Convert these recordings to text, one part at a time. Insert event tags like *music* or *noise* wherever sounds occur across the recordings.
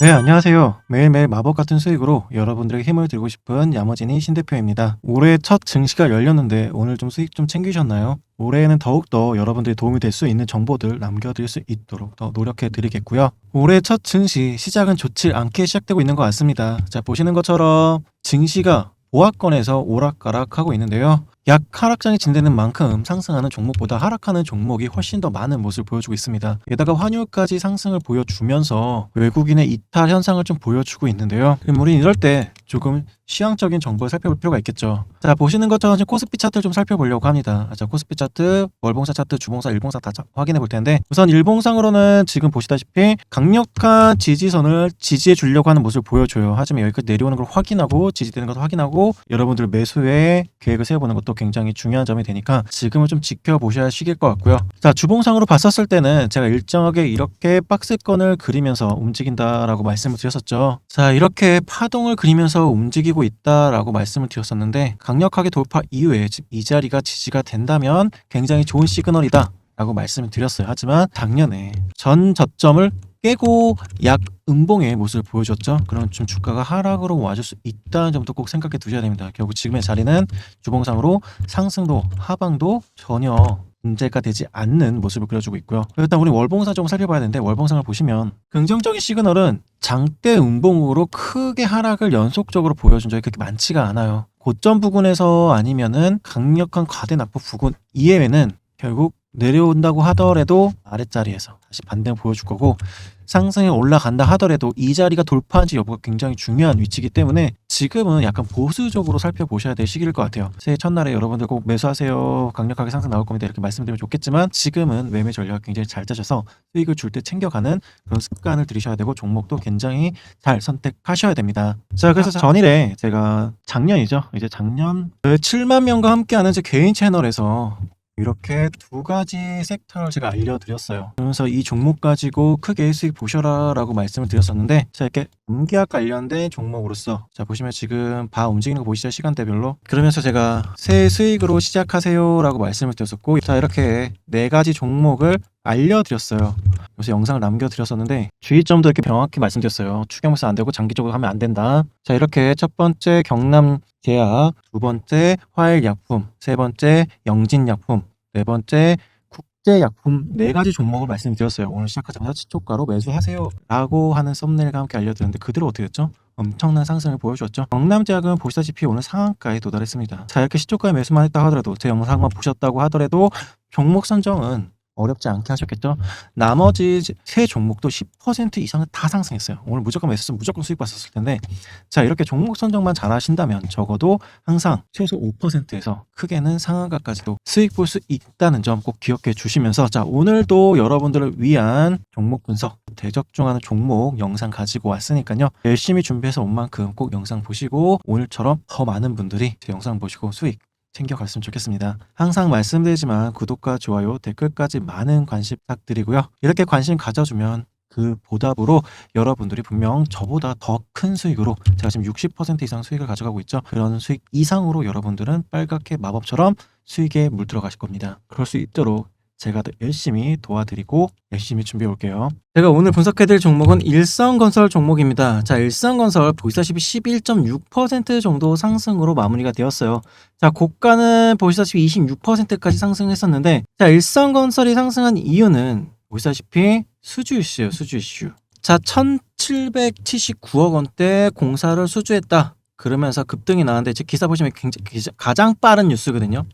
네, 안녕하세요. 매일매일 마법 같은 수익으로 여러분들에게 힘을 드리고 싶은 야머지니 신대표입니다. 올해 첫 증시가 열렸는데 오늘 좀 수익 좀 챙기셨나요? 올해에는 더욱더 여러분들이 도움이 될 수 있는 정보들 남겨드릴 수 있도록 더 노력해 드리겠고요. 올해 첫 증시 시작은 좋지 않게 시작되고 있는 것 같습니다. 자, 보시는 것처럼 증시가 보합권에서 오락가락하고 있는데요. 약 하락장이 진행되는 만큼 상승하는 종목보다 하락하는 종목이 훨씬 더 많은 모습을 보여주고 있습니다. 게다가 환율까지 상승을 보여주면서 외국인의 이탈 현상을 좀 보여주고 있는데요. 그럼 우리 이럴 때 조금 시황적인 정보를 살펴볼 필요가 있겠죠. 자 보시는 것처럼 지금 코스피 차트를 좀 살펴보려고 합니다. 자 코스피 차트, 월봉사 차트, 주봉사, 일봉사 다 자- 확인해 볼 텐데 우선 일봉상으로는 지금 보시다시피 강력한 지지선을 지지해 주려고 하는 모습을 보여줘요. 하지만 여기까지 내려오는 걸 확인하고 지지되는 것을 확인하고 여러분들 매수의 계획을 세워보는 것도 굉장히 중요한 점이 되니까 지금은 좀 지켜보셔야 할 시기일 것 같고요. 자 주봉상으로 봤었을 때는 제가 일정하게 이렇게 박스권을 그리면서 움직인다라고 말씀을 드렸었죠. 자 이렇게 파동을 그리면서 움직이고 있다라고 말씀을 드렸었는데 강력하게 돌파 이후에 이 자리가 지지가 된다면 굉장히 좋은 시그널이다. 라고 말씀을 드렸어요. 하지만 작년에 전 저점을 깨고 약 음봉의 모습을 보여줬죠. 그럼 좀 주가가 하락으로 와줄 수 있다는 점도 꼭 생각해 두셔야 됩니다. 결국 지금의 자리는 주봉상으로 상승도 하방도 전혀 문제가 되지 않는 모습을 그려주고 있고요. 일단 우리 월봉사 좀 살펴봐야 되는데 월봉상을 보시면 긍정적인 시그널은 장대 음봉으로 크게 하락을 연속적으로 보여준 적이 그렇게 많지가 않아요. 고점 부근에서 아니면은 강력한 과대 낙폭 부근 이외에는 결국 내려온다고 하더라도 아랫자리에서 다시 반등을 보여줄 거고 상승에 올라간다 하더라도 이 자리가 돌파한지 여부가 굉장히 중요한 위치이기 때문에 지금은 약간 보수적으로 살펴보셔야 될 시기일 것 같아요. 새해 첫날에 여러분들 꼭 매수하세요. 강력하게 상승 나올 겁니다. 이렇게 말씀드리면 좋겠지만 지금은 매매 전략 굉장히 잘 짜셔서 수익을 줄 때 챙겨가는 그런 습관을 들이셔야 되고 종목도 굉장히 잘 선택하셔야 됩니다. 자, 그래서 전일에 제가 작년이죠. 이제 작년 그 7만 명과 함께하는 제 개인 채널에서 이렇게 두 가지 섹터를 제가 알려드렸어요. 그러면서 이 종목 가지고 크게 수익 보셔라 라고 말씀을 드렸었는데, 자 이렇게 음기약 관련된 종목으로서 자 보시면 지금 바 움직이는 거 보이시죠 시간대별로. 그러면서 제가 새 수익으로 시작하세요 라고 말씀을 드렸었고, 자 이렇게 네 가지 종목을 알려드렸어요. 그래서 영상을 남겨드렸었는데 주의점도 이렇게 명확히 말씀드렸어요. 추경매수 안 되고 장기적으로 하면 안 된다. 자 이렇게 첫 번째 경남 제약, 두 번째 화일약품, 세 번째 영진약품, 네 번째 국제약품 네 가지 종목을 말씀드렸어요. 오늘 시작하자마자 시초가로 매수하세요라고 하는 썸네일과 함께 알려드렸는데 그대로 어떻게 됐죠? 엄청난 상승을 보여주었죠. 경남제약은 보시다시피 오늘 상한가에 도달했습니다. 자 이렇게 시초가에 매수만 했다 하더라도 제 영상만 보셨다고 하더라도 종목 선정은 어렵지 않게 하셨겠죠. 나머지 세 종목도 10% 이상은 다 상승했어요. 오늘 무조건 매수했으면 무조건 수익 봤었을 텐데 자 이렇게 종목 선정만 잘 하신다면 적어도 항상 최소 5%에서 크게는 상한가까지도 수익 볼 수 있다는 점 꼭 기억해 주시면서 자 오늘도 여러분들을 위한 종목 분석 대적중하는 종목 영상 가지고 왔으니까요 열심히 준비해서 온 만큼 꼭 영상 보시고 오늘처럼 더 많은 분들이 제 영상 보시고 수익 챙겨갔으면 좋겠습니다. 항상 말씀드리지만 구독과 좋아요, 댓글까지 많은 관심 부탁드리고요. 이렇게 관심 가져주면 그 보답으로 여러분들이 분명 저보다 더 큰 수익으로 제가 지금 60% 이상 수익을 가져가고 있죠. 그런 수익 이상으로 여러분들은 빨갛게 마법처럼 수익에 물들어 가실 겁니다. 그럴 수 있도록 제가 더 열심히 도와드리고 열심히 준비해 올게요. 제가 오늘 분석해드릴 종목은 일성건설 종목입니다. 자, 일성건설 보시다시피 11.6% 정도 상승으로 마무리가 되었어요. 자, 고가는 보시다시피 26%까지 상승했었는데, 자, 일성건설이 상승한 이유는 보시다시피 수주 이슈예요, 수주 이슈. 자, 1,779억 원대 공사를 수주했다. 그러면서 급등이 나왔는데, 지금 기사 보시면 굉장히 가장 빠른 뉴스거든요.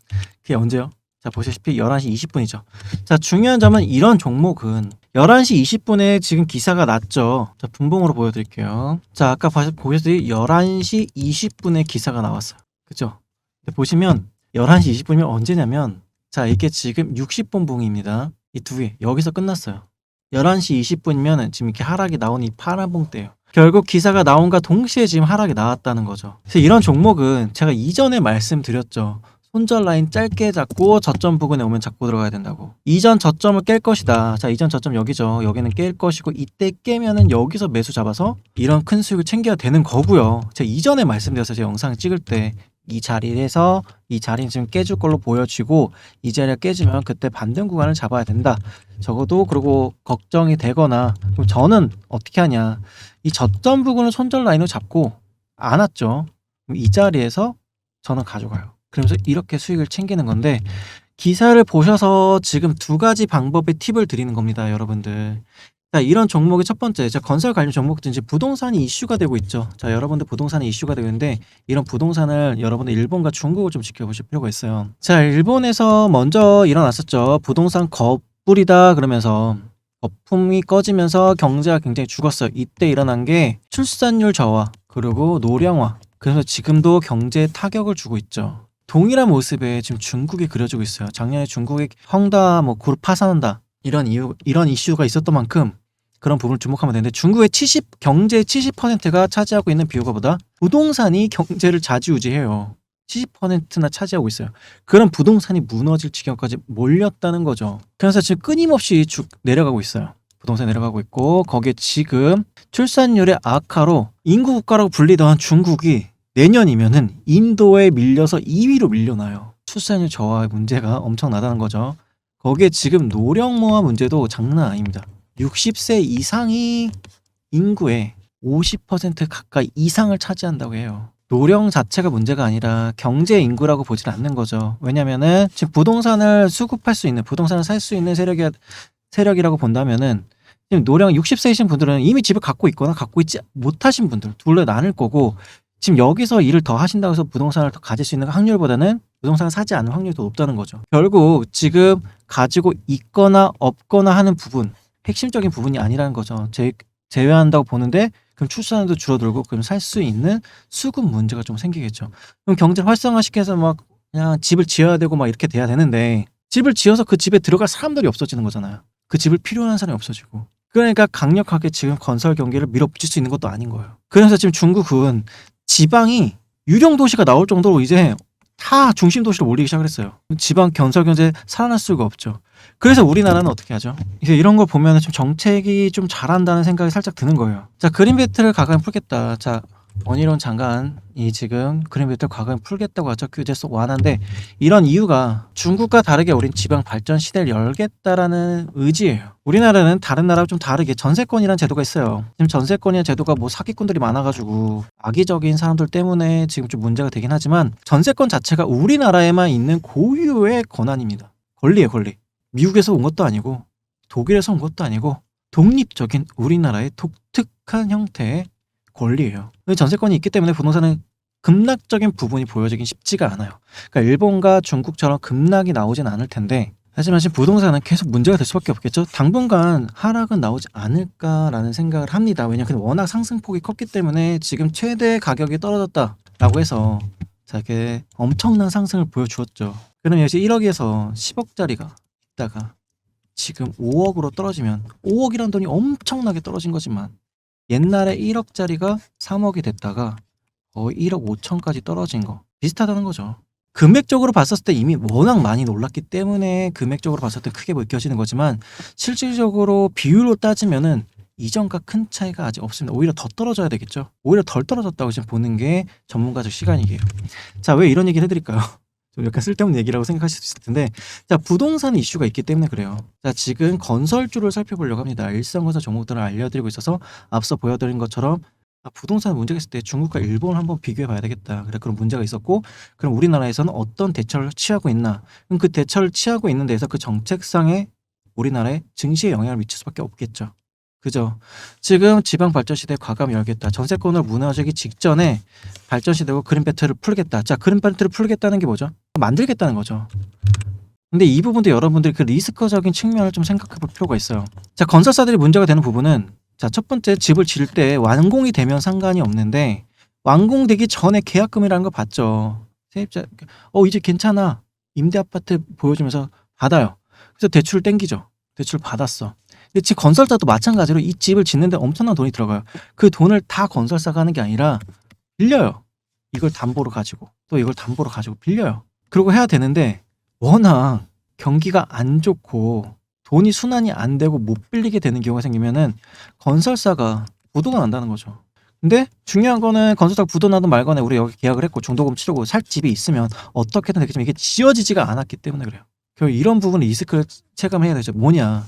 그게 언제요? 자, 보시다시피 11시 20분이죠. 자, 중요한 점은 이런 종목은 11시 20분에 지금 기사가 났죠. 자, 분봉으로 보여드릴게요. 자, 아까 봐- 보셨듯이 11시 20분에 기사가 나왔어요. 그죠? 보시면 11시 20분이면 언제냐면, 자, 이게 지금 60분 봉입니다. 이 두 개. 여기서 끝났어요. 11시 20분이면 지금 이렇게 하락이 나온 이 파란 봉대예요. 결국 기사가 나온과 동시에 지금 하락이 나왔다는 거죠. 그래서 이런 종목은 제가 이전에 말씀드렸죠. 손절 라인 짧게 잡고 저점 부근에 오면 잡고 들어가야 된다고. 이전 저점을 깰 것이다. 자, 이전 저점 여기죠. 여기는 깰 것이고 이때 깨면은 여기서 매수 잡아서 이런 큰 수익을 챙겨야 되는 거고요. 제가 이전에 말씀드렸어요. 제 영상 찍을 때 이 자리에서 이 자리는 지금 깨질 걸로 보여지고 이 자리가 깨지면 그때 반등 구간을 잡아야 된다. 적어도 그리고 걱정이 되거나 그럼 저는 어떻게 하냐 이 저점 부분을 손절 라인으로 잡고 안 왔죠. 이 자리에서 저는 가져가요. 그러면서 이렇게 수익을 챙기는 건데 기사를 보셔서 지금 두 가지 방법의 팁을 드리는 겁니다, 여러분들. 자, 이런 종목의 첫 번째, 자, 건설 관련 종목도 이제 부동산이 이슈가 되고 있죠. 자, 여러분들 부동산이 이슈가 되고 있는데, 이런 부동산을 여러분들 일본과 중국을 좀 지켜보실 필요가 있어요. 자, 일본에서 먼저 일어났었죠. 부동산 거뿔이다 그러면서 거품이 꺼지면서 경제가 굉장히 죽었어요. 이때 일어난 게 출산율 저하, 그리고 노령화. 그래서 지금도 경제에 타격을 주고 있죠. 동일한 모습에 지금 중국이 그려지고 있어요. 작년에 중국의 헝다 뭐 그룹 파산한다. 이런 이유, 이런 이슈가 있었던 만큼 그런 부분을 주목하면 되는데 중국의 70, 경제의 70%가 차지하고 있는 비율보다 부동산이 경제를 좌지우지해요. 70%나 차지하고 있어요. 그런 부동산이 무너질 지경까지 몰렸다는 거죠. 그래서 지금 끊임없이 쭉 내려가고 있어요. 부동산 내려가고 있고 거기에 지금 출산율의 악화로 인구 국가라고 불리던 중국이 내년이면은 인도에 밀려서 2위로 밀려나요. 출산율 저하의 문제가 엄청나다는 거죠. 거기에 지금 노령모아 문제도 장난 아닙니다. 60세 이상이 인구의 50% 가까이 이상을 차지한다고 해요. 노령 자체가 문제가 아니라 경제 인구라고 보질 않는 거죠. 왜냐면은 지금 부동산을 수급할 수 있는 부동산을 살 수 있는 세력이 세력이라고 본다면은 지금 노령 60세이신 분들은 이미 집을 갖고 있거나 갖고 있지 못하신 분들 둘러 나눌 거고 지금 여기서 일을 더 하신다고 해서 부동산을 더 가질 수 있는 확률보다는 부동산을 사지 않을 확률이 더 높다는 거죠. 결국 지금 가지고 있거나 없거나 하는 부분, 핵심적인 부분이 아니라는 거죠. 제, 제외한다고 보는데 그럼 출산도 줄어들고 그럼 살 수 있는 수급 문제가 좀 생기겠죠. 그럼 경제를 활성화시켜서 막 그냥 집을 지어야 되고 막 이렇게 돼야 되는데 집을 지어서 그 집에 들어갈 사람들이 없어지는 거잖아요. 그 집을 필요한 사람이 없어지고. 그러니까 강력하게 지금 건설 경기를 밀어붙일 수 있는 것도 아닌 거예요. 그래서 지금 중국은 지방이 유령 도시가 나올 정도로 이제 다 중심 도시로 몰리기 시작했어요. 지방 건설 경제 살아날 수가 없죠. 그래서 우리나라는 어떻게 하죠? 이제 이런 걸 보면 좀 정책이 좀 잘한다는 생각이 살짝 드는 거예요. 자, 그린벨트를 가감 풀겠다. 자, 원희룡 장관이 지금 그린벨트를 과감 풀겠다고 하죠. 규제 속 완화인데 이런 이유가 중국과 다르게 우린 지방 발전 시대를 열겠다라는 의지예요. 우리나라는 다른 나라와 좀 다르게 전세권이라는 제도가 있어요. 지금 전세권이라는 제도가 뭐 사기꾼들이 많아가지고 악의적인 사람들 때문에 지금 좀 문제가 되긴 하지만 전세권 자체가 우리나라에만 있는 고유의 권한입니다. 권리예요, 권리. 미국에서 온 것도 아니고 독일에서 온 것도 아니고 독립적인 우리나라의 독특한 형태의 권리예요. 전세권이 있기 때문에 부동산은 급락적인 부분이 보여지긴 쉽지가 않아요. 그러니까 일본과 중국처럼 급락이 나오진 않을 텐데 하지만 지금 부동산은 계속 문제가 될 수밖에 없겠죠. 당분간 하락은 나오지 않을까라는 생각을 합니다. 왜냐하면 워낙 상승폭이 컸기 때문에 지금 최대 가격이 떨어졌다라고 해서 자 이렇게 엄청난 상승을 보여주었죠. 그럼 역시 1억에서 10억짜리가 있다가 지금 5억으로 떨어지면 5억이란 돈이 엄청나게 떨어진 거지만 옛날에 1억짜리가 3억이 됐다가 거의 1억 5천까지 떨어진 거 비슷하다는 거죠. 금액적으로 봤었을 때 이미 워낙 많이 놀랐기 때문에 금액적으로 봤을 때 크게 느껴지는 거지만 실질적으로 비율로 따지면은 이전과 큰 차이가 아직 없습니다. 오히려 더 떨어져야 되겠죠. 오히려 덜 떨어졌다고 지금 보는 게 전문가적 시간이에요. 자, 왜 이런 얘기를 해드릴까요? 좀 약간 쓸데없는 얘기라고 생각하실 수 있을 텐데, 자, 부동산 이슈가 있기 때문에 그래요. 자, 지금 건설주를 살펴보려고 합니다. 일성건설 종목들을 알려드리고 있어서 앞서 보여드린 것처럼 아, 부동산 문제가 있을 때 중국과 일본을 한번 비교해 봐야 되겠다. 그래 그런 문제가 있었고, 그럼 우리나라에서는 어떤 대처를 취하고 있나? 그럼 그 대처를 취하고 있는 데서 그 정책상에 우리나라의 증시에 영향을 미칠 수밖에 없겠죠. 그죠? 지금 지방 발전 시대 과감 열겠다. 전세권을 무너지기 직전에 발전 시대고 그린벨트를 풀겠다. 자, 그린벨트를 풀겠다는 게 뭐죠? 만들겠다는 거죠. 근데 이 부분도 여러분들이 그 리스크적인 측면을 좀 생각해 볼 필요가 있어요. 자, 건설사들이 문제가 되는 부분은 자, 첫 번째 집을 지을 때 완공이 되면 상관이 없는데 완공되기 전에 계약금이라는 거 봤죠. 세입자 어 이제 괜찮아. 임대 아파트 보여주면서 받아요. 그래서 대출 땡기죠. 대출 받았어. 근데 집 건설사도 마찬가지로 이 집을 짓는데 엄청난 돈이 들어가요. 그 돈을 다 건설사가 하는 게 아니라 빌려요. 이걸 담보로 가지고 또 이걸 담보로 가지고 빌려요. 그리고 해야 되는데 워낙 경기가 안 좋고 돈이 순환이 안 되고 못 빌리게 되는 경우가 생기면은 건설사가 부도가 난다는 거죠. 근데 중요한 거는 건설사 부도 나든 말거나 우리 여기 계약을 했고 중도금 치르고 살 집이 있으면 어떻게든 되겠지만 이게 지어지지가 않았기 때문에 그래요. 결국 이런 부분을 리스크를 체감해야 되죠. 뭐냐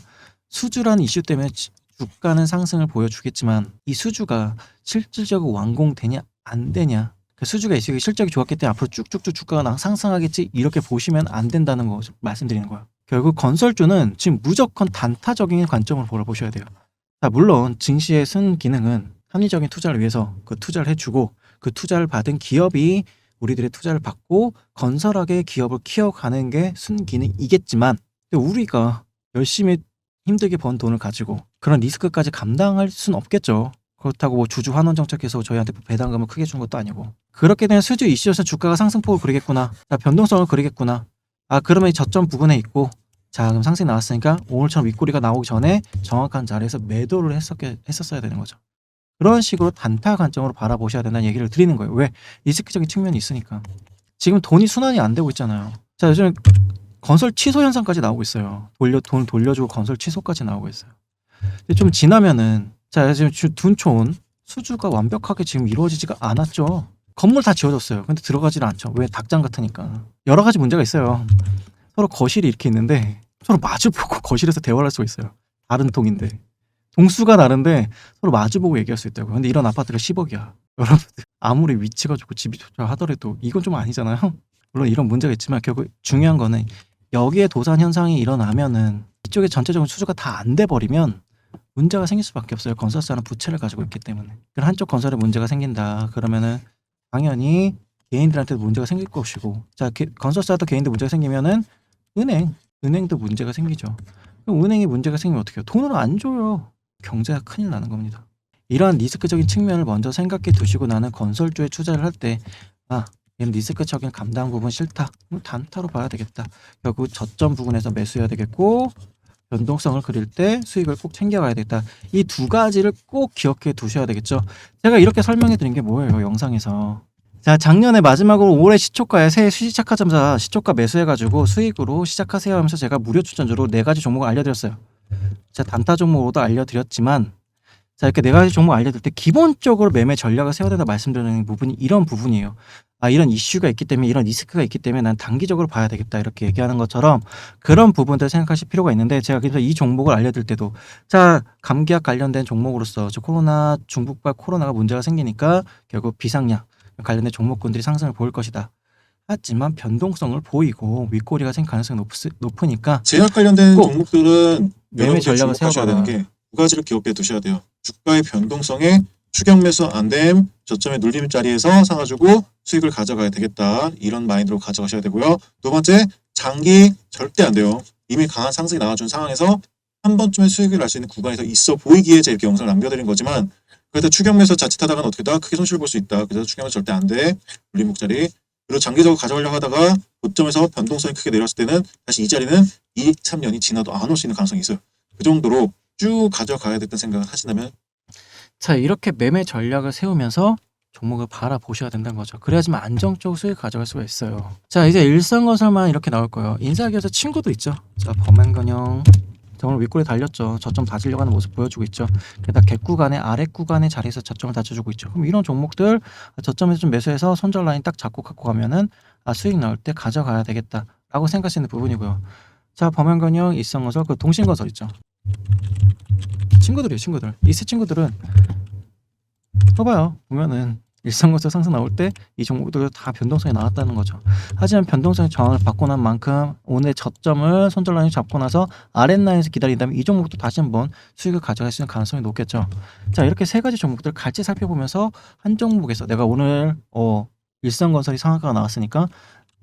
수주라는 이슈 때문에 지- 주가는 상승을 보여주겠지만 이 수주가 실질적으로 완공되냐 안 되냐 그 수주가 있으니 실적이 좋았기 때문에 앞으로 쭉쭉쭉 주가가 나- 상승하겠지 이렇게 보시면 안 된다는 거 말씀드리는 거예요. 결국 건설주는 지금 무조건 단타적인 관점으로 보셔야 돼요. 자, 물론 증시의 순 기능은 합리적인 투자를 위해서 그 투자를 해주고 그 투자를 받은 기업이 우리들의 투자를 받고 건설하게 기업을 키워가는 게 순기능이겠지만 우리가 열심히 힘들게 번 돈을 가지고 그런 리스크까지 감당할 수는 없겠죠. 그렇다고 뭐 주주 환원 정책에서 저희한테 배당금을 크게 준 것도 아니고 그렇게 되면 수주 이슈에서 주가가 상승폭을 그리겠구나. 자, 변동성을 그리겠구나. 아 그러면 이 저점 부근에 있고 자 그럼 상승이 나왔으니까 오늘처럼 윗꼬리가 나오기 전에 정확한 자리에서 매도를 했었게, 했었어야 되는 거죠. 그런 식으로 단타 관점으로 바라보셔야 된다는 얘기를 드리는 거예요. 왜? 리스크적인 측면이 있으니까. 지금 돈이 순환이 안 되고 있잖아요. 자 요즘 건설 취소 현상까지 나오고 있어요. 돌려 돈 돌려주고 건설 취소까지 나오고 있어요. 근데 좀 지나면은 자 지금 주- 둔촌 수주가 완벽하게 지금 이루어지지가 않았죠. 건물 다 지어졌어요. 근데 들어가지는 않죠. 왜 닭장 같으니까. 여러 가지 문제가 있어요. 서로 거실이 이렇게 있는데 서로 마주보고 *laughs* 거실에서 대화를 할 수가 있어요. 다른 동인데. 동수가 다른데 서로 마주보고 얘기할 수 있다고. 근데 이런 아파트가 10억이야. *laughs* 여러분들 아무리 위치가 좋고 집이 좋다 하더라도 이건 좀 아니잖아요. *laughs* 물론 이런 문제가 있지만 결국 중요한 거는 여기에 도산 현상이 일어나면은 이쪽에 전체적인 수주가 다 안 돼 버리면 문제가 생길 수밖에 없어요. 건설사는 부채를 가지고 있기 때문에. 그 한쪽 건설에 문제가 생긴다. 그러면은 당연히 개인들한테도 문제가 생길 것이고, 자 개- 건설사도 개인들 문제가 생기면은 은행, 은행도 문제가 생기죠. 그럼 은행이 문제가 생기면 어떻게 해요? 돈을 안 줘요. 경제가 큰일 나는 겁니다. 이러한 리스크적인 측면을 먼저 생각해 두시고 나는 건설주에 투자를 할 때, 아, 얘는 리스크적인 감당 부분 싫다. 단타로 봐야 되겠다. 결국 저점 부분에서 매수해야 되겠고, 변동성을 그릴 때 수익을 꼭 챙겨가야 되겠다. 이 두 가지를 꼭 기억해 두셔야 되겠죠. 제가 이렇게 설명해 드린 게 뭐예요, 영상에서. 자, 작년에 마지막으로 올해 시초가에 새해 시작하자마자 시초가 매수해가지고 수익으로 시작하세요 하면서 제가 무료 추천주로 네 가지 종목을 알려드렸어요. 자, 단타 종목으로도 알려드렸지만, 자, 이렇게 네 가지 종목 알려드릴 때 기본적으로 매매 전략을 세워야 된다 말씀드리는 부분이 이런 부분이에요. 아, 이런 이슈가 있기 때문에, 이런 리스크가 있기 때문에 난 단기적으로 봐야 되겠다. 이렇게 얘기하는 것처럼 그런 부분들 생각하실 필요가 있는데, 제가 그래서 이 종목을 알려드릴 때도, 자, 감기약 관련된 종목으로서 저 코로나, 중국발 코로나가 문제가 생기니까 결국 비상약 관련된 종목군들이 상승을 보일 것이다. 하지만 변동성을 보이고 윗꼬리가 생길 가능성이 높, 높으니까 제약 관련된 꼭 종목들은 매매 전략을 세워봐라. 되는 게 두 가지를 기억해 두셔야 돼요. 주가의 변동성에 추격 매수 안됨 저점의 눌림 자리에서 사가지고 수익을 가져가야 되겠다 이런 마인드로 가져가셔야 되고요. 두 번째 장기 절대 안 돼요. 이미 강한 상승이 나와준 상황에서 한 번쯤에 수익을 날 수 있는 구간에서 있어 보이기에 제가 이렇게 영상을 남겨드린 거지만 그래도 추격 매수 자칫하다가는 어떻게다 크게 손실 볼수 있다. 그래서 매수 절대 안 돼. 눌림 목자리 그리고 장기적으로 가져가려고 하다가 고점에서 변동성이 크게 내려왔을 때는 다시 이 자리는 2, 3년이 지나도 안 올 수 있는 가능성이 있어요. 그 정도로 쭉 가져가야 됐다는 생각을 하신다면 자 이렇게 매매 전략을 세우면서 종목을 바라보셔야 된다는 거죠. 그래야지만 안정적 수익 가져갈 수가 있어요. 자 이제 일상건설만 이렇게 나올 거예요. 인사기에서 친구도 있죠. 자 범행건영 자, 오늘 윗골에 달렸죠. 저점 다지려고 하는 모습 보여주고 있죠. 게다가 갭 구간의 아래 구간의 자리에서 저점을 다져주고 있죠. 그럼 이런 종목들 저점에서 좀 매수해서 손절 라인 딱 잡고 갖고 가면은 아 수익 나올 때 가져가야 되겠다라고 생각하시는 부분이고요. 자 범행건영 일상건설 그 동신건설 있죠. 친구들이에요 친구들. 이세 친구들은 봐봐요. 보면은 일상건설 상승 나올 때 이 종목들 다 변동성이 나왔다는 거죠. 하지만 변동성의 저항을 받고 난 만큼 오늘 저점을 손절 라인 잡고 나서 아랫라인에서 기다린다면 이 종목도 다시 한번 수익을 가져갈 수 있는 가능성이 높겠죠. 자 이렇게 세 가지 종목들 같이 살펴보면서 한 종목에서 내가 오늘 어 일상건설이 상한가가 나왔으니까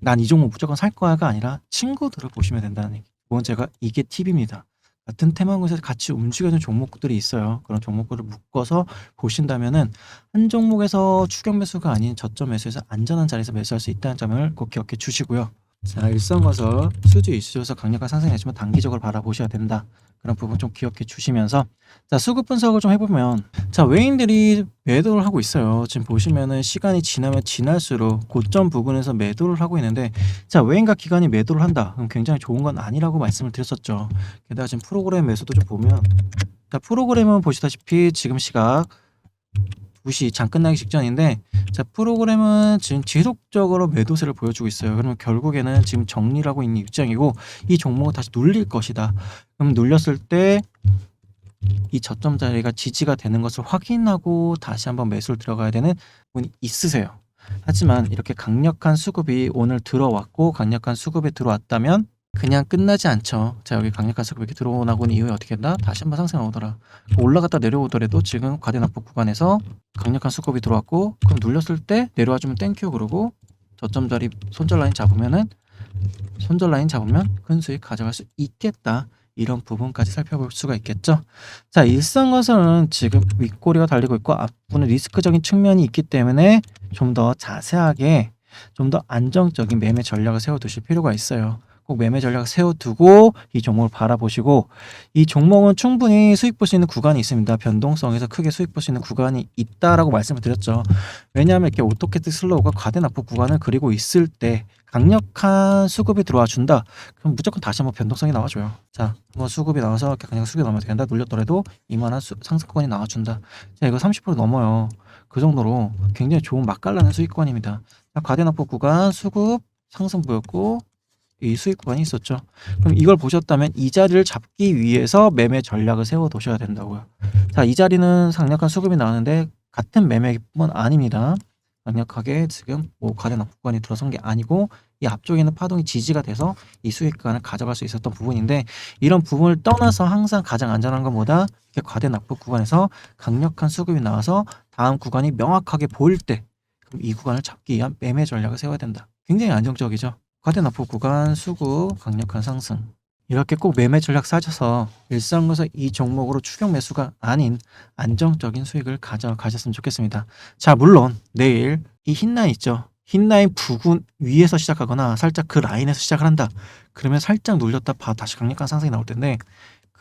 난 이 종목 무조건 살 거야가 아니라 친구들을 보시면 된다는 얘기. 두 번째가 이게 팁입니다. 같은 테마군에서 같이 움직여주는 종목들이 있어요. 그런 종목들을 묶어서 보신다면은 한 종목에서 추격 매수가 아닌 저점 매수에서 안전한 자리에서 매수할 수 있다는 점을 꼭 기억해 주시고요. 자, 일선거서 수주 이슈에서 강력한 상승이 있지만 단기적으로 바라보셔야 된다. 그런 부분 좀 기억해 주시면서 자, 수급 분석을 좀 해보면 자, 외인들이 매도를 하고 있어요. 지금 보시면은 시간이 지나면 지날수록 고점 부근에서 매도를 하고 있는데 자, 외인과 기관이 매도를 한다. 그럼 굉장히 좋은 건 아니라고 말씀을 드렸었죠. 게다가 지금 프로그램 매수도 좀 보면 자, 프로그램은 보시다시피 지금 시각 무시 장 끝나기 직전인데 자 프로그램은 지금 지속적으로 매도세를 보여주고 있어요. 그러면 결국에는 지금 정리를 하고 있는 입장이고 이 종목을 다시 눌릴 것이다. 그럼 눌렸을 때 이 저점 자리가 지지가 되는 것을 확인하고 다시 한번 매수를 들어가야 되는 분이 있으세요. 하지만 이렇게 강력한 수급이 오늘 들어왔고 강력한 수급이 들어왔다면 그냥 끝나지 않죠. 자 여기 강력한 수급이 들어오고 는 이후에 어떻게 된다? 다시 한번 상승하더라. 올라갔다 내려오더라도 지금 과대납폭 구간에서 강력한 수급이 들어왔고 그럼 눌렸을 때 내려와주면 땡큐 그러고 저점 자리 손절 라인 잡으면은 손절 라인 잡으면 큰 수익 가져갈 수 있겠다. 이런 부분까지 살펴볼 수가 있겠죠. 자, 일성건설은 지금 윗꼬리가 달리고 있고 앞부분에 리스크적인 측면이 있기 때문에 좀 더 자세하게 좀 더 안정적인 매매 전략을 세워두실 필요가 있어요. 꼭 매매 전략을 세워두고 이 종목을 바라보시고 이 종목은 충분히 수익 볼 수 있는 구간이 있습니다. 변동성에서 크게 수익 볼 수 있는 구간이 있다라고 말씀을 드렸죠. 왜냐하면 이렇게 오토캐트 슬로우가 과대납폭 구간을 그리고 있을 때 강력한 수급이 들어와 준다. 그럼 무조건 다시 한번 변동성이 나와줘요. 자, 한번 수급이 나와서 그냥 수급이 넘어도 된다. 눌렸더라도 이만한 수- 상승권이 나와준다. 자, 이거 30% 넘어요. 그 정도로 굉장히 좋은 맛깔나는 수익권입니다. 자, 과대납폭 구간 수급 상승 보였고 이 수익 구간이 있었죠. 그럼 이걸 보셨다면 이 자리를 잡기 위해서 매매 전략을 세워 두셔야 된다고요. 자, 이 자리는 강력한 수급이 나오는데 같은 매매뿐 아닙니다. 강력하게 지금 뭐 과대납 구간이 들어선 게 아니고 이 앞쪽에는 파동이 지지가 돼서 이 수익 구간을 가져갈 수 있었던 부분인데 이런 부분을 떠나서 항상 가장 안전한 건 뭐다? 이렇게 과대납폭 구간에서 강력한 수급이 나와서 다음 구간이 명확하게 보일 때 그럼 이 구간을 잡기 위한 매매 전략을 세워야 된다. 굉장히 안정적이죠. 과대납폭 구간 수급 강력한 상승 이렇게 꼭 매매 전략 싸져서 일상에서 이 종목으로 추격 매수가 아닌 안정적인 수익을 가져가셨으면 좋겠습니다. 자 물론 내일 이 흰 라인 있죠. 흰 라인 부근 위에서 시작하거나 살짝 그 라인에서 시작을 한다. 그러면 살짝 눌렸다 봐 다시 강력한 상승이 나올 텐데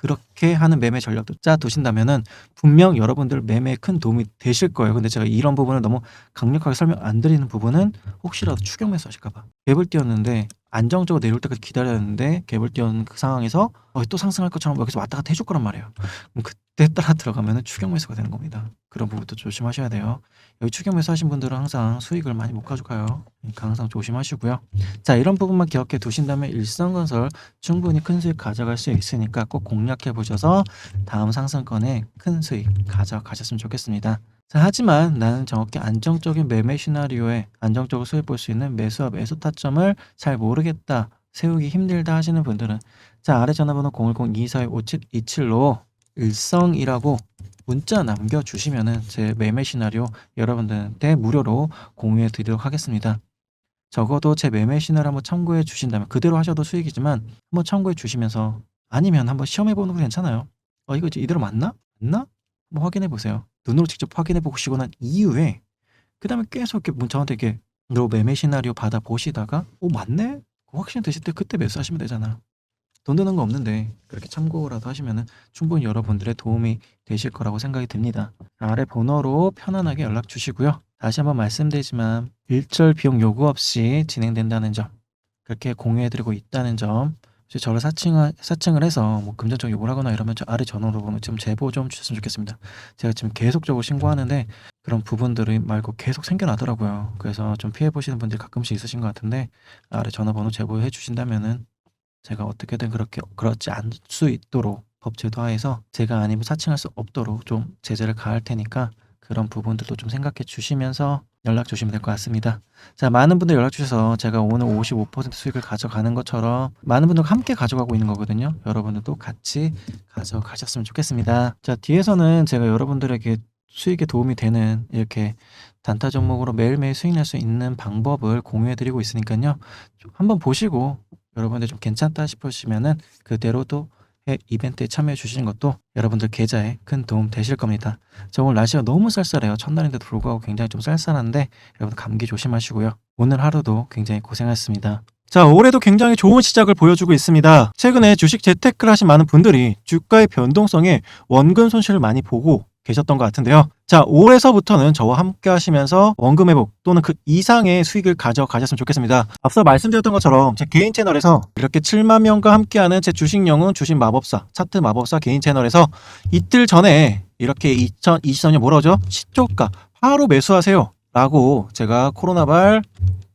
그렇게 하는 매매 전략도 짜 두신다면은 분명 여러분들 매매에 큰 도움이 되실 거예요. 근데 제가 이런 부분을 너무 강력하게 설명 안 드리는 부분은 혹시라도 추격 매수 하실까봐 갭을 띄웠는데 안정적으로 내려올 때까지 기다렸는데 갭을 띄운 그 상황에서 어, 또 상승할 것처럼 여기서 왔다 갔다 해줄 거란 말이에요. 그럼 그 때 따라 들어가면은 추격 매수가 되는 겁니다. 그런 부분도 조심하셔야 돼요. 여기 추격 매수 하신 분들은 항상 수익을 많이 못 가져가요. 그러니까 항상 조심하시고요. 자 이런 부분만 기억해 두신다면 일성건설 충분히 큰 수익 가져갈 수 있으니까 꼭 공략해 보셔서 다음 상승권에 큰 수익 가져가셨으면 좋겠습니다. 자, 하지만 나는 정확히 안정적인 매매 시나리오에 안정적으로 수익 볼 수 있는 매수와 매수 타점을 잘 모르겠다, 세우기 힘들다 하시는 분들은 자, 아래 전화번호 010-242-5727로 일성이라고 문자 남겨주시면은 제 매매 시나리오 여러분들한테 무료로 공유해 드리도록 하겠습니다. 적어도 제 매매 시나리오 한번 참고해 주신다면 그대로 하셔도 수익이지만 한번 참고해 주시면서 아니면 한번 시험해 보는 거 괜찮아요. 어 이거 이대로 맞나? 맞나? 한번 확인해 보세요. 눈으로 직접 확인해 보시고 난 이후에 그 다음에 계속 이렇게 문- 저한테 이렇게 너 매매 시나리오 받아 보시다가 오 맞네? 확신 드실 때 그때 매수하시면 되잖아. 돈 드는 거 없는데 그렇게 참고라도 하시면은 충분히 여러분들의 도움이 되실 거라고 생각이 듭니다. 아래 번호로 편안하게 연락 주시고요. 다시 한번 말씀드리지만 일절 비용 요구 없이 진행된다는 점 그렇게 공유해드리고 있다는 점 혹시 저를 사칭, 사칭을 해서 뭐 금전적 요구를 하거나 이러면 저 아래 전화로 번호 좀 제보 좀 주셨으면 좋겠습니다. 제가 지금 계속적으로 신고하는데 그런 부분들이 말고 계속 생겨나더라고요. 그래서 좀 피해 보시는 분들이 가끔씩 있으신 것 같은데 아래 전화번호 제보해 주신다면은 제가 어떻게든 그렇게 그렇지 않을 수 있도록 법 제도 하에서 제가 아니면 사칭할 수 없도록 좀 제재를 가할 테니까 그런 부분들도 좀 생각해 주시면서 연락 주시면 될 것 같습니다. 자, 많은 분들 연락 주셔서 제가 오늘 55% 수익을 가져가는 것처럼 많은 분들과 함께 가져가고 있는 거거든요. 여러분들도 같이 가져가셨으면 좋겠습니다. 자, 뒤에서는 제가 여러분들에게 수익에 도움이 되는 이렇게 단타 종목으로 매일매일 수익 낼 수 있는 방법을 공유해 드리고 있으니까요. 좀 한번 보시고 여러분들 좀 괜찮다 싶으시면은 그대로 또 해- 이벤트에 참여해 주시는 것도 여러분들 계좌에 큰 도움 되실 겁니다. 저 오늘 날씨가 너무 쌀쌀해요. 첫날인데도 불구하고 굉장히 좀 쌀쌀한데 여러분 감기 조심하시고요. 오늘 하루도 굉장히 고생하셨습니다. 자, 올해도 굉장히 좋은 시작을 보여주고 있습니다. 최근에 주식 재테크를 하신 많은 분들이 주가의 변동성에 원금 손실을 많이 보고 계셨던 것 같은데요. 자, 올해서부터는 저와 함께 하시면서 원금 회복 또는 그 이상의 수익을 가져가셨으면 좋겠습니다. 앞서 말씀드렸던 것처럼 제 개인 채널에서 이렇게 7만 명과 함께하는 제 주식 영웅 주식 마법사 차트 마법사 개인 채널에서 이틀 전에 이렇게 2023년 뭐라 그러죠? 시초가 바로 매수하세요. 라고 제가 코로나발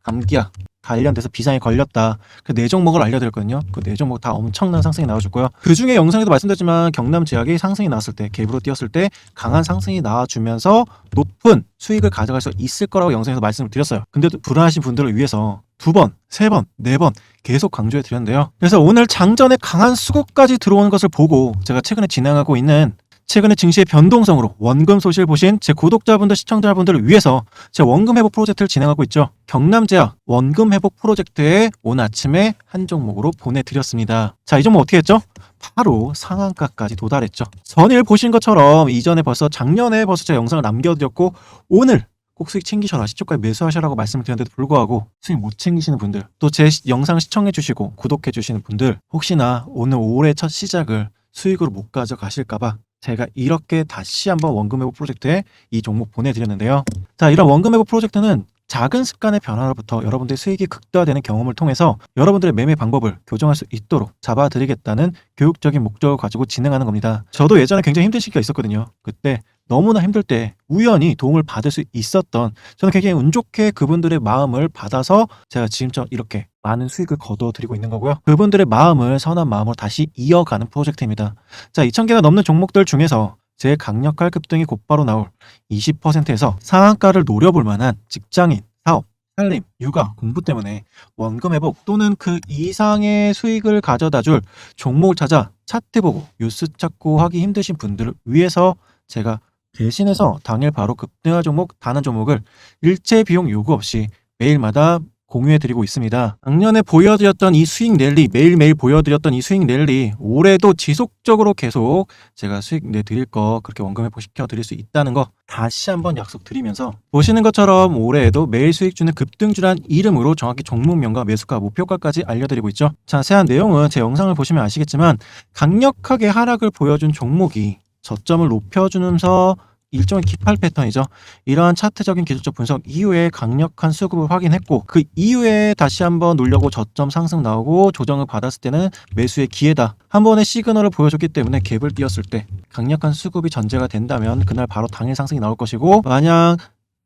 감기약 관련돼서 비상에 걸렸다. 그 네 종목을 알려드렸거든요. 그 네 종목 다 엄청난 상승이 나와줬고요. 그 중에 영상에도 말씀드렸지만 경남 제약이 상승이 나왔을 때 갭으로 뛰었을 때 강한 상승이 나와주면서 높은 수익을 가져갈 수 있을 거라고 영상에서 말씀을 드렸어요. 근데 도 불안하신 분들을 위해서 두 번, 세 번, 네 번 계속 강조해 드렸는데요. 그래서 오늘 장전에 강한 수급까지 들어오는 것을 보고 제가 최근에 진행하고 있는 최근에 증시의 변동성으로 원금 소식을 보신 제 구독자분들, 시청자분들을 위해서 제 원금 회복 프로젝트를 진행하고 있죠. 경남제약 원금 회복 프로젝트에 오늘 아침에 한 종목으로 보내드렸습니다. 자, 이 종목 어떻게 했죠? 바로 상한가까지 도달했죠. 전일 보신 것처럼 이전에 벌써 작년에 벌써 제가 영상을 남겨드렸고 오늘 꼭 수익 챙기셔라 시초가에 매수하셔라고 말씀을 드렸는데도 불구하고 수익 못 챙기시는 분들 또 제 영상 시청해 주시고 구독해 주시는 분들 혹시나 오늘 올해 첫 시작을 수익으로 못 가져가실까봐 제가 이렇게 다시 한번 원금 회복 프로젝트에 이 종목 보내드렸는데요. 자, 이런 원금 회복 프로젝트는 작은 습관의 변화로부터 여러분들의 수익이 극대화되는 경험을 통해서 여러분들의 매매 방법을 교정할 수 있도록 잡아드리겠다는 교육적인 목적을 가지고 진행하는 겁니다. 저도 예전에 굉장히 힘든 시기가 있었거든요. 그때 너무나 힘들 때 우연히 도움을 받을 수 있었던 저는 굉장히 운 좋게 그분들의 마음을 받아서 제가 지금처럼 이렇게 많은 수익을 거둬드리고 있는 거고요. 그분들의 마음을 선한 마음으로 다시 이어가는 프로젝트입니다. 자, 2,000개가 넘는 종목들 중에서 제일 강력할 급등이 곧바로 나올 20%에서 상한가를 노려볼 만한 직장인, 사업, 살림, 육아, 공부 때문에 원금 회복 또는 그 이상의 수익을 가져다 줄 종목을 찾아 차트 보고 뉴스 찾고 하기 힘드신 분들을 위해서 제가 대신해서 당일 바로 급등할 종목 단 한 종목을 일체 비용 요구 없이 매일마다 공유해드리고 있습니다. 작년에 보여드렸던 이 수익 랠리, 매일매일 보여드렸던 이 수익 랠리, 올해도 지속적으로 계속 제가 수익 내드릴 거, 그렇게 원금 회복 시켜드릴 수 있다는 거 다시 한번 약속드리면서 보시는 것처럼 올해에도 매일 수익 주는 급등주란 이름으로 정확히 종목명과 매수가, 목표가까지 알려드리고 있죠. 자세한 내용은 제 영상을 보시면 아시겠지만 강력하게 하락을 보여준 종목이 저점을 높여주면서 일종의 기팔 패턴이죠. 이러한 차트적인 기술적 분석 이후에 강력한 수급을 확인했고 그 이후에 다시 한번 놀려고 저점 상승 나오고 조정을 받았을 때는 매수의 기회다. 한 번의 시그널을 보여줬기 때문에 갭을 띄었을 때 강력한 수급이 전제가 된다면 그날 바로 당일 상승이 나올 것이고 만약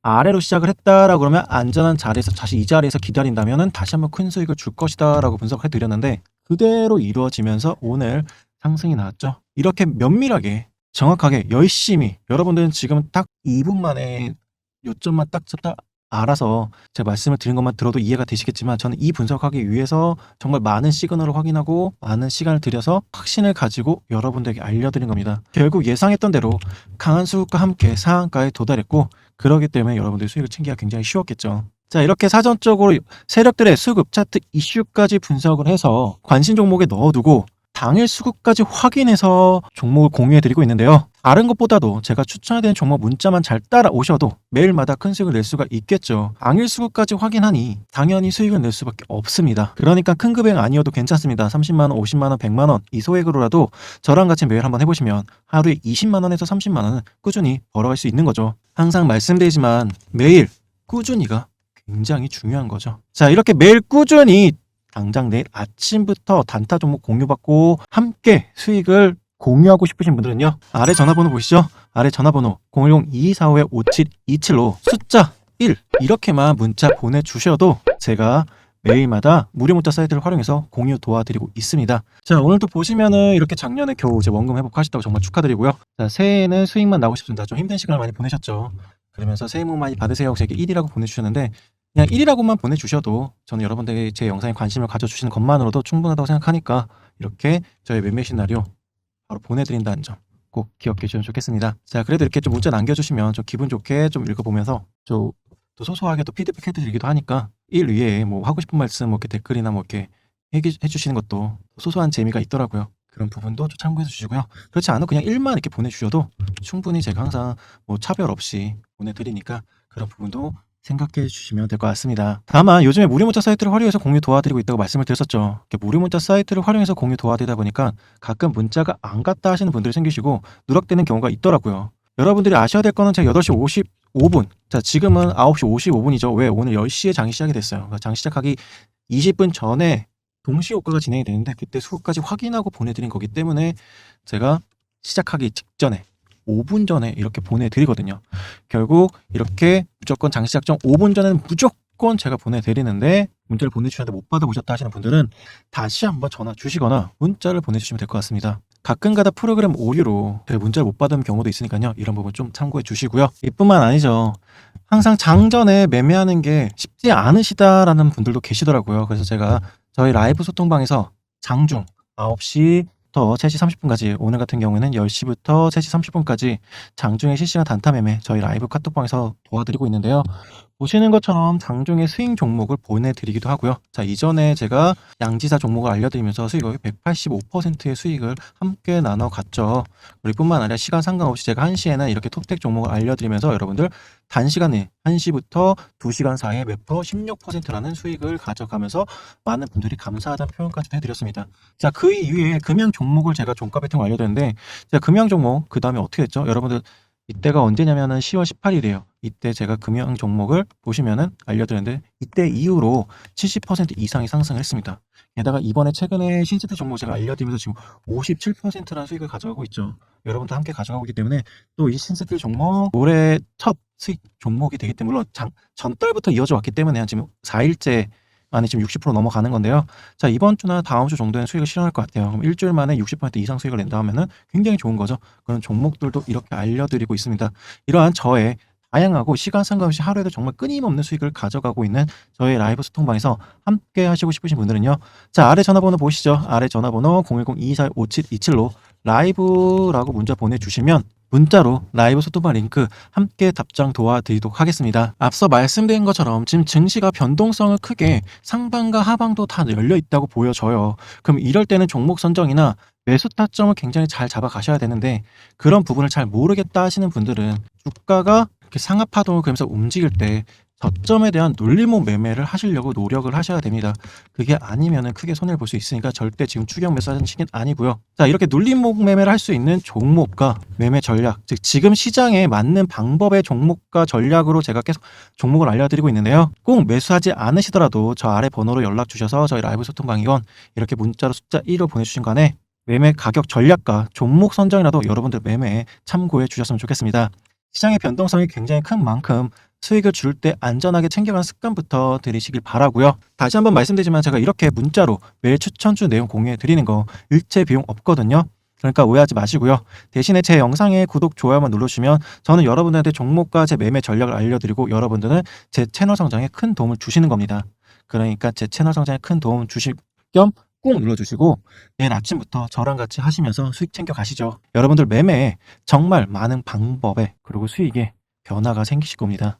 아래로 시작을 했다라고 그러면 안전한 자리에서 다시 이 자리에서 기다린다면은 다시 한번 큰 수익을 줄 것이다라고 분석해 드렸는데 그대로 이루어지면서 오늘 상승이 나왔죠. 이렇게 면밀하게 정확하게 열심히 여러분들은 지금 딱 2분 만에 요점만 딱 잡다 알아서 제가 말씀을 드린 것만 들어도 이해가 되시겠지만 저는 이 분석하기 위해서 정말 많은 시그널을 확인하고 많은 시간을 들여서 확신을 가지고 여러분들에게 알려드린 겁니다. 결국 예상했던 대로 강한 수급과 함께 상한가에 도달했고 그러기 때문에 여러분들이 수익을 챙기기가 굉장히 쉬웠겠죠. 자 이렇게 사전적으로 세력들의 수급 차트 이슈까지 분석을 해서 관심 종목에 넣어두고 당일 수급까지 확인해서 종목을 공유해드리고 있는데요. 다른 것보다도 제가 추천해드리는 종목 문자만 잘 따라오셔도 매일마다 큰 수익을 낼 수가 있겠죠. 당일 수급까지 확인하니 당연히 수익을 낼 수밖에 없습니다. 그러니까 큰 금액 아니어도 괜찮습니다. 30만원, 50만원, 100만원 이 소액으로라도 저랑 같이 매일 한번 해보시면 하루에 20만원에서 30만원은 꾸준히 벌어갈 수 있는 거죠. 항상 말씀드리지만 매일 꾸준히가 굉장히 중요한 거죠. 자 이렇게 매일 꾸준히 당장 내일 아침부터 단타 종목 공유받고 함께 수익을 공유하고 싶으신 분들은요. 아래 전화번호 보시죠. 아래 전화번호 010-2245-5727로 숫자 1 이렇게만 문자 보내주셔도 제가 매일마다 무료 문자 사이트를 활용해서 공유 도와드리고 있습니다. 자 오늘도 보시면은 이렇게 작년에 겨우 제 원금 회복하셨다고 정말 축하드리고요. 자 새해에는 수익만 나고 싶습니다. 좀 힘든 시간을 많이 보내셨죠. 그러면서 새해 복 많이 받으세요. 제게 1이라고 보내주셨는데 그냥 1이라고만 보내주셔도 저는 여러분들이 제 영상에 관심을 가져주시는 것만으로도 충분하다고 생각하니까 이렇게 저의 매매 시나리오 바로 보내드린다는 점 꼭 기억해 주시면 좋겠습니다. 자, 그래도 이렇게 좀 문자 남겨주시면 좀 기분 좋게 좀 읽어보면서 좀 또 소소하게 또 피드백 해드리기도 하니까 일 위에 뭐 하고 싶은 말씀 뭐 이렇게 댓글이나 뭐 이렇게 해주시는 것도 소소한 재미가 있더라고요. 그런 부분도 좀 참고해 주시고요. 그렇지 않아도 그냥 일만 이렇게 보내주셔도 충분히 제가 항상 뭐 차별 없이 보내드리니까 그런 부분도 생각해 주시면 될 것 같습니다. 다만 요즘에 무료 문자 사이트를 활용해서 공유 도와드리고 있다고 말씀을 드렸었죠. 이렇게 무료 문자 사이트를 활용해서 공유 도와드리다 보니까 가끔 문자가 안 갔다 하시는 분들이 생기시고 누락되는 경우가 있더라고요. 여러분들이 아셔야 될 거는 제가 8시 55분. 자, 지금은 9시 55분이죠. 왜? 오늘 10시에 장이 시작이 됐어요. 그러니까 장 시작하기 20분 전에 동시 효과가 진행이 되는데 그때 수급까지 확인하고 보내드린 거기 때문에 제가 시작하기 직전에 5분 전에 이렇게 보내드리거든요. 결국 이렇게 무조건 장시작 전 5분 전에는 무조건 제가 보내드리는데 문자를 보내주셨는데 못 받아보셨다 하시는 분들은 다시 한번 전화 주시거나 문자를 보내주시면 될 것 같습니다. 가끔가다 프로그램 오류로 제가 문자를 못 받은 경우도 있으니까요. 이런 부분 좀 참고해 주시고요. 이뿐만 아니죠. 항상 장전에 매매하는 게 쉽지 않으시다라는 분들도 계시더라고요. 그래서 제가 저희 라이브 소통방에서 장중 9시 부터 3시 30분까지 오늘 같은 경우에는 10시부터 3시 30분까지 장중에 실시간 단타 매매 저희 라이브 카톡방에서 도와드리고 있는데요. 보시는 것처럼 장중에 스윙 종목을 보내드리기도 하고요. 자, 이전에 제가 양지사 종목을 알려드리면서 수익額 185%의 수익을 함께 나눠 갔죠. 그리고 뿐만 아니라 시간 상관없이 제가 1시에는 이렇게 톱텍 종목을 알려드리면서 여러분들 단시간에 1시부터 2시간 사이에 몇 프로 16%라는 수익을 가져가면서 많은 분들이 감사하다는 표현까지 해드렸습니다. 자, 그 이후에 금양 종목을 제가 종가 배팅 알려드렸는데 제가 금양 종목 그 다음에 어떻게 했죠? 여러분들 이때가 언제냐면은 10월 18일이에요. 이때 제가 금양 종목을 보시면은 알려드렸는데 이때 이후로 70% 이상이 상승을 했습니다. 게다가 이번에 최근에 신세대 종목 제가 알려드리면서 지금 57%라는 수익을 가져가고 있죠. 여러분도 함께 가져가고 있기 때문에 또 이 신세대 종목 올해 첫 수익 종목이 되기 때문에 물론 장, 전달부터 이어져 왔기 때문에 지금 4일째 만에 지금 60% 넘어가는 건데요. 자 이번 주나 다음 주 정도는 수익을 실현할 것 같아요. 그럼 일주일 만에 60% 이상 수익을 낸다 하면은 굉장히 좋은 거죠. 그런 종목들도 이렇게 알려드리고 있습니다. 이러한 저의 다양하고 시간 상관없이 하루에도 정말 끊임없는 수익을 가져가고 있는 저희 라이브 소통방에서 함께 하시고 싶으신 분들은요. 자 아래 전화번호 보시죠. 아래 전화번호 010-245727로 라이브라고 문자 보내주시면 문자로 라이브 소통방 링크 함께 답장 도와드리도록 하겠습니다. 앞서 말씀드린 것처럼 지금 증시가 변동성을 크게 상방과 하방도 다 열려 있다고 보여져요. 그럼 이럴 때는 종목 선정이나 매수 타점을 굉장히 잘 잡아 가셔야 되는데 그런 부분을 잘 모르겠다 하시는 분들은 주가가 이렇게 상하 파동을 그러면서 움직일 때 저점에 대한 눌림목 매매를 하시려고 노력을 하셔야 됩니다. 그게 아니면은 크게 손해를 볼 수 있으니까 절대 지금 추격 매수 하는 시기는 아니고요. 자, 이렇게 눌림목 매매를 할 수 있는 종목과 매매 전략, 즉 지금 시장에 맞는 방법의 종목과 전략으로 제가 계속 종목을 알려드리고 있는데요. 꼭 매수하지 않으시더라도 저 아래 번호로 연락 주셔서 저희 라이브 소통방이건 이렇게 문자로 숫자 1로 보내주신 간에 매매 가격 전략과 종목 선정이라도 여러분들 매매에 참고해 주셨으면 좋겠습니다. 시장의 변동성이 굉장히 큰 만큼 수익을 줄 때 안전하게 챙겨가는 습관부터 들이시길 바라고요. 다시 한번 말씀드리지만 제가 이렇게 문자로 매일 추천주 내용 공유해 드리는 거 일체 비용 없거든요. 그러니까 오해하지 마시고요. 대신에 제 영상에 구독, 좋아요만 눌러주시면 저는 여러분들한테 종목과 제 매매 전략을 알려드리고 여러분들은 제 채널 성장에 큰 도움을 주시는 겁니다. 그러니까 제 채널 성장에 큰 도움 주실 겸 꼭 눌러주시고 내일 아침부터 저랑 같이 하시면서 수익 챙겨 가시죠. 여러분들 매매에 정말 많은 방법에 그리고 수익에 변화가 생기실 겁니다.